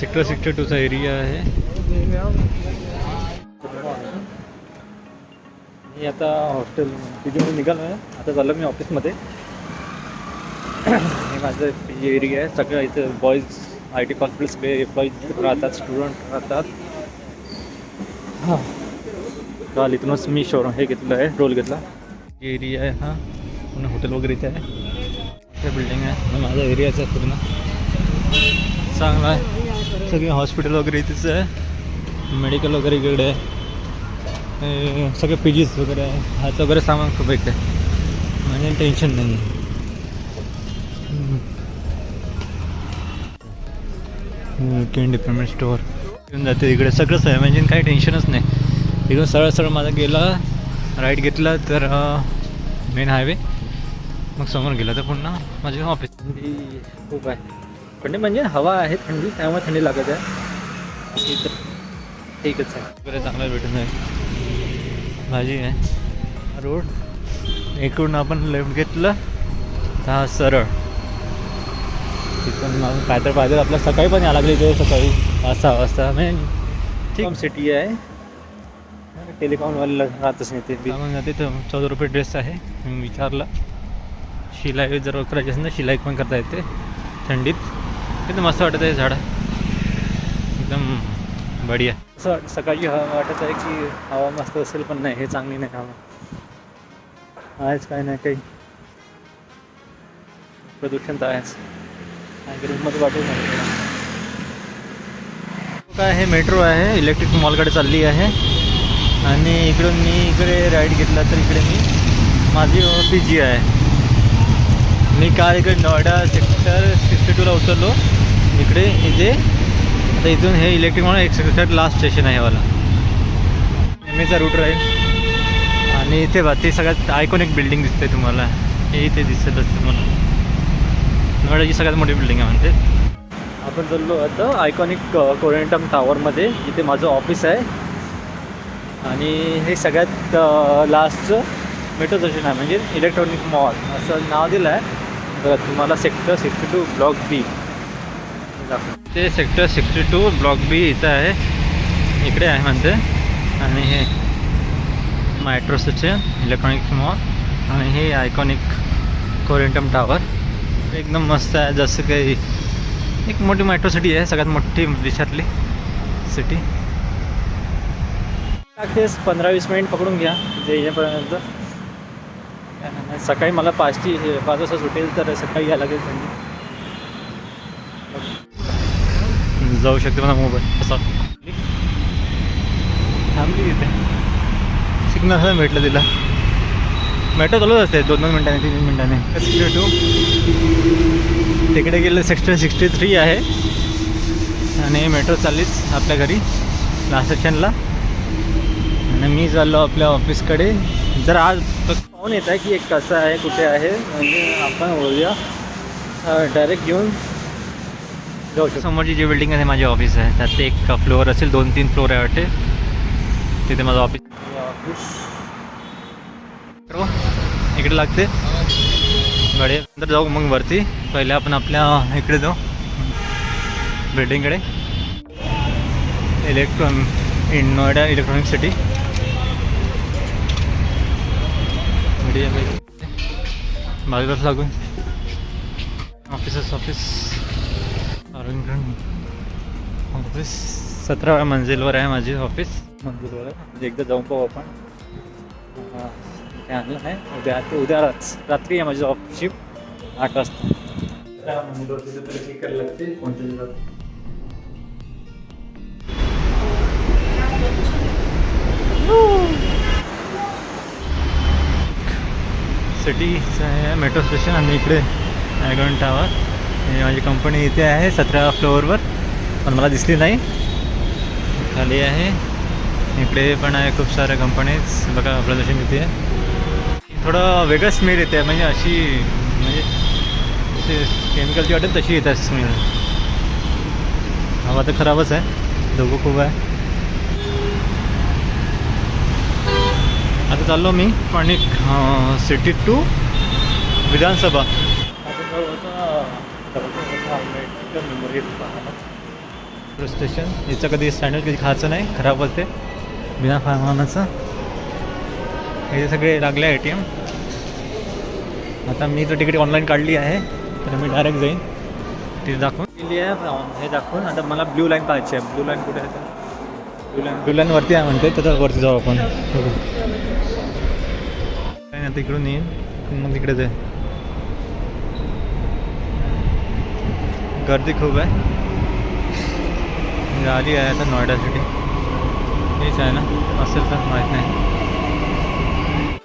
Sector sixty टूचा area आहे. मी आता hostel तिथून निघालो आहे आता चाललो मी ऑफिसमध्ये. हे माझं पी एरिया आहे. सगळं इथं बॉईज आय टी कॉलेजकडे एम्प्लॉईज राहतात स्टुडंट राहतात. हां. काल इथूनच मी शोर हे घेतलं आहे रोल घेतला. एरिया आहे हा. पूर्ण हॉटेल वगैरे इथे आहे. बिल्डिंग आहे. आणि माझा एरियाचा आहे पूर्ण. चांगला आहे. सगळे हॉस्पिटल वगैरे इथेच आहे. मेडिकल वगैरे इकडे. आहे सगळे पी जीस वगैरे आहे. ह्याचं वगैरे सामान खूप एक आहे म्हणजे टेन्शन नाही केन डिपार्टमेंट स्टोअर घेऊन जाते इकडे. सगळंच आहे. म्हणजे काही टेन्शनच नाही. इकडून सरळ सरळ माझा गेला राईट घेतला तर मेन हायवे मग समोर गेला तर पुन्हा माझे ऑफिस खूप आहे. थंडी म्हणजे हवा आहे थंडी त्यामुळे थंडी लागत आहे. तर ठीकच आहे. चांगलं भेटून जाईल. भाजी आहे. रोड. इकडून आपण लेफ्ट घेतलं. तर हा सरळ. तिथून मग काय तर पाहिजे आपल्या सकाळी पण यायला लागली सकाळी. सहा वाजता म्हणजे ठीक. सिटी आहे. टेलिकॉमवाला राहतच नाही ते. मग जाते तर चौदा रुपये ड्रेस आहे. मी विचारलं. शिलाई जर करायची असेल ना शिलाई पण करता येते? थंडीत. एकदम मस्त वाटत आहे झाडं. एकदम बढिया. असं सकाळची हवा वाटत आहे की हवा मस्त असेल पण नाही हे चांगली नाही हवा. आहेच काय नाही काही. प्रदूषण तर आहेच. रूममध्ये वाटू नाही. काय हे मेट्रो आहे इलेक्ट्रिक मॉलकडे चालली आहे. आणि इकडून मी इकडे राईड घेतला तर इकडे मी. माझी पी जी आहे. मी काल इकडे नोएडा सेक्टर सिक्स्टी टूला उतरलो. इकडे इथे. आता इथून हे इलेक्ट्रिक मॉल एक सेक्टर लास्ट स्टेशन आहे वाला. नेहमीचा रूट राहील आणि इथे बा ते सगळ्यात आयकॉनिक बिल्डिंग दिसते तुम्हाला. हे इथे दिसतच तुम्हाला. नोएडाची सगळ्यात मोठी बिल्डिंग आहे म्हणते. आपण चाललो आता आयकॉनिक कोरेंटम टावरमध्ये जिथे माझं ऑफिस आहे. आणि हे सगळ्यात लास्टचं मेट्रो स्टेशन आहे. म्हणजे इलेक्ट्रॉनिक मॉल असं नाव दिलं आहे तर तुम्हाला sector sixty two block B ते sector sixty two block B इथं आहे. इकडे आहे म्हणते. आणि हे मेट्रो स्टेशन इलेक्ट्रॉनिक मॉल आणि हे आयकॉनिक कोरेंटम टॉवर एकदम मस्त आहे. जसं काही एक मोठी मेट्रो सिटी आहे. सगळ्यात मोठी देशातली सिटी पंधरा वीस मिनिट पकडून घ्या. जे येण्यापर्यंत सकाळी मला पाचची पाच वाजता सुटेल तर सकाळी यायला लागेल थंडी जाऊ शकते मला मोबाईल. असा. थांबली तिथे सिग्नल असं भेटलं तिला. मेट्रो चालूच असते दोन दोन मिनटाने तीन तीन मिनटाने. सिक्स्टी टू तिकडे गेलं सेक्शन सिक्स्टी थ्री आहे. आणि मेट्रो चाललीच आपल्या घरी लास्ट सेक्शनला आणि मी चाललो आपल्या ऑफिसकडे जर आज पाहून येत आहे की एक कसं आहे कुठे आहे? म्हणजे आपण बोलूया. डायरेक्ट घेऊन जाऊ शकतो. समोरची जी बिल्डिंग आहे माझी ऑफिस आहे. त्यात ते एक फ्लोअर असेल दोन तीन फ्लोअर आहे वाटते. तिथे माझं ऑफिस ऑफिस इकडे लागते. गाडी. नंतर जाऊ मग वरती. पहिले आपण आपल्या इकडे जाऊ. बिल्डिंगकडे electron in Noida electronic city बाजूलाच लागून ऑफिसच ऑफ़िस ऑफ़िस सतराव्या मंजिलवर आहे माझी ऑफ़िस मंजिलवर आहे म्हणजे एकदा जाऊन पाहू आपण हा, आणलं उद्या ते उद्या रात रात्री आहे माझी ऑफ़ शिफ्ट आठ वाजता मंजिलवरती तर चेक करायला लागते कोणत्या सिटीचं आहे मेट्रो स्टेशन आणि इकडे ॲगॉन टावर माझी कंपनी इथे आहे सतरा फ्लोअरवर पण मला दिसली नाही. खाली आहे. इकडे पण आहे खूप साऱ्या कंपनीज बघा प्रदर्शन इथे आहे. थोडं वेगळं स्मेल येते म्हणजे अशी म्हणजे केमिकलची वाटेल तशी येतात स्मेल हवा तर खराबच आहे. धोकं खूप आहे. आता चाललो मी पाणी city to Vidhan Sabha. Metro station याचं कधी सँडविच कधी खायचं नाही खराब होते बिना फार्मानाचं हे सगळे लागले ए टी एम. आता मी तर तिकीट ऑनलाईन काढली आहे तर मी डायरेक्ट जाईन. तिथे दाखवून. गेली आहे हे दाखवून. आता मला ब्ल्यू लाईन पाहायची आहे. ब्ल्यू लाईन कुठे आहे? ब्ल्यू लाईन ब्ल्यू लाईन वरती आहे म्हणते तर वरती जाऊ आपण. नाही आता इकडून येईन मग तिकडेच आहे गर्दी खूप आहे. आली आहे आता नोएडा सिटी हेच आहे ना? असेल तर माहीत नाही.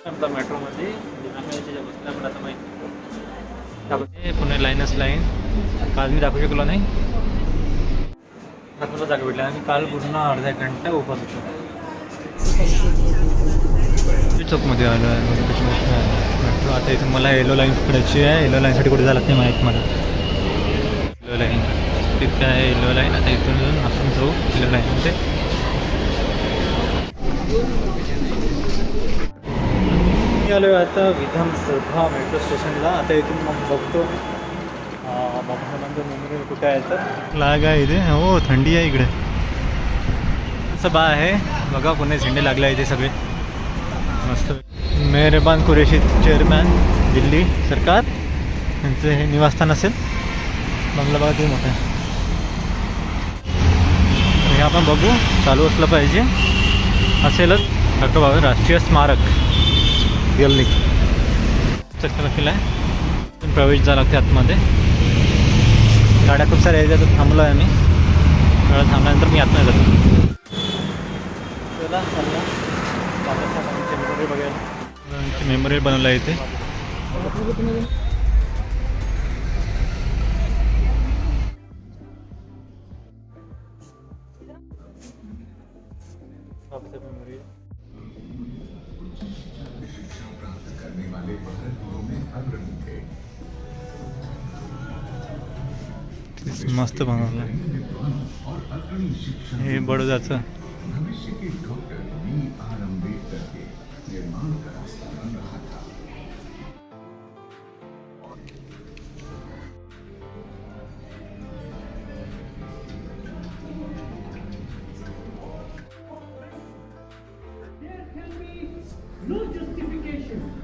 आता मेट्रोमध्ये पण आता माहीत त्यामध्ये पुणे लाईनच लाईन काल मी दाखवू शकलो नाही. आत्मला जागा भेटला आणि काल पूर्ण अर्धा घंटा उपास होतो. चौकमध्ये आलो आहे. मेट्रो आता इथे मला येलो लाईन पकडायची आहे. येलो लाईनसाठी कुठे झालं नाही माहीत मला. येलो लाईन तिथे आहे येलो लाईन आता इथून जाऊन आपण जाऊ येलो लाईनमध्ये मी आलो आहे आता विधानसभा मेट्रो स्टेशनला आता इथून मग बघतो. बाबासाहेबांचं कुठे आहे तर. लाग आहे इथे. हो थंडी आहे इकडे. सभा आहे. बघा पुणे झेंडे लागले आहे इथे सगळे. मस्त मेहरबान कुरेशी चेअरमॅन दिल्ली सरकार. यांचं हे निवासस्थान असेल. बंगला बघा किती मोठं हे आपण बघू. चालू असलं पाहिजे. असेलच डॉक्टर बाबा राष्ट्रीय स्मारक. दिल्ली चक्कर केला आहे प्रवेश झाला लागते आतमध्ये. गाड्या खूप साऱ्या याच्यात थांबलो आहे मी वेळा थांबल्यानंतर मी आतमध्ये जातो. चला चालला मेमोरी बघायला. मेमोरी बनवलं आहे इथे मस्त बनवलं. हे बडोदाचं. भविष्य के डॉक्टर बी आर अम्बेडकर के निर्माण का रास्ता बन रहा था There can be no justification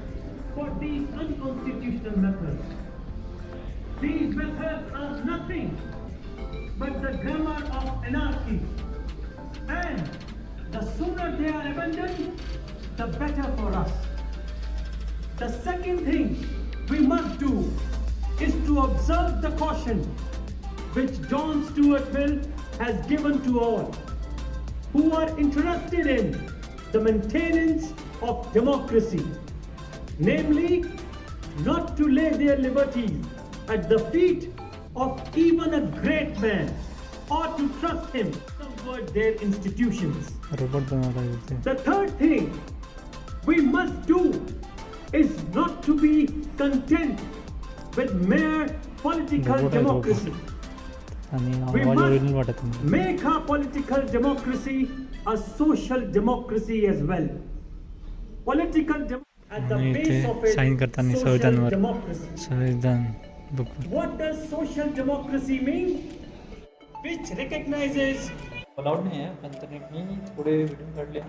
for these unconstitutional methods. These methods are nothing but the grammar of anarchy. And the sooner they are abandoned, the better for us. The second thing we must do is to observe the caution which John Stuart Mill has given to all who are interested in the maintenance of democracy, namely not to lay their liberties at the feet of even a great man or to trust him to subvert their institutions. The third thing we must do is not to be content with mere political democracy. We must make our political democracy a social democracy as well. Political dem- at the base of it, social democracy. What does social democracy mean? Which recognizes allowed नाही आहे पण तरी मी थोडे video काढले हां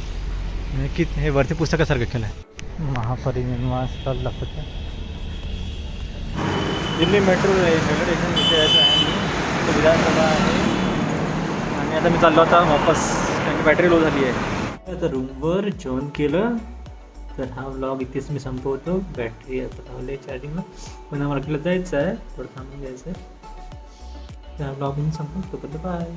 की हे वरती पुस्तकासारखं केलं आहे महापरिनिर्वाण स्थळ दाखवत दिल्ली मेट्रो रेल्वे स्टेशन इथे यायचं आहे. विधानसभा आहे. आणि आता मी चाललो होता वापस. कारण बॅटरी लो झाली आहे. आता रूमवर जेवण केलं तर हा व्लॉग इथेच मी संपवतो. बॅटरी आता लावली आहे चार्जिंगला पुन्हा मार्केटला जायचं आहे. थोडं थांबून घ्यायचं आहे. त्या ब्लॉग मी संपवतो. बाय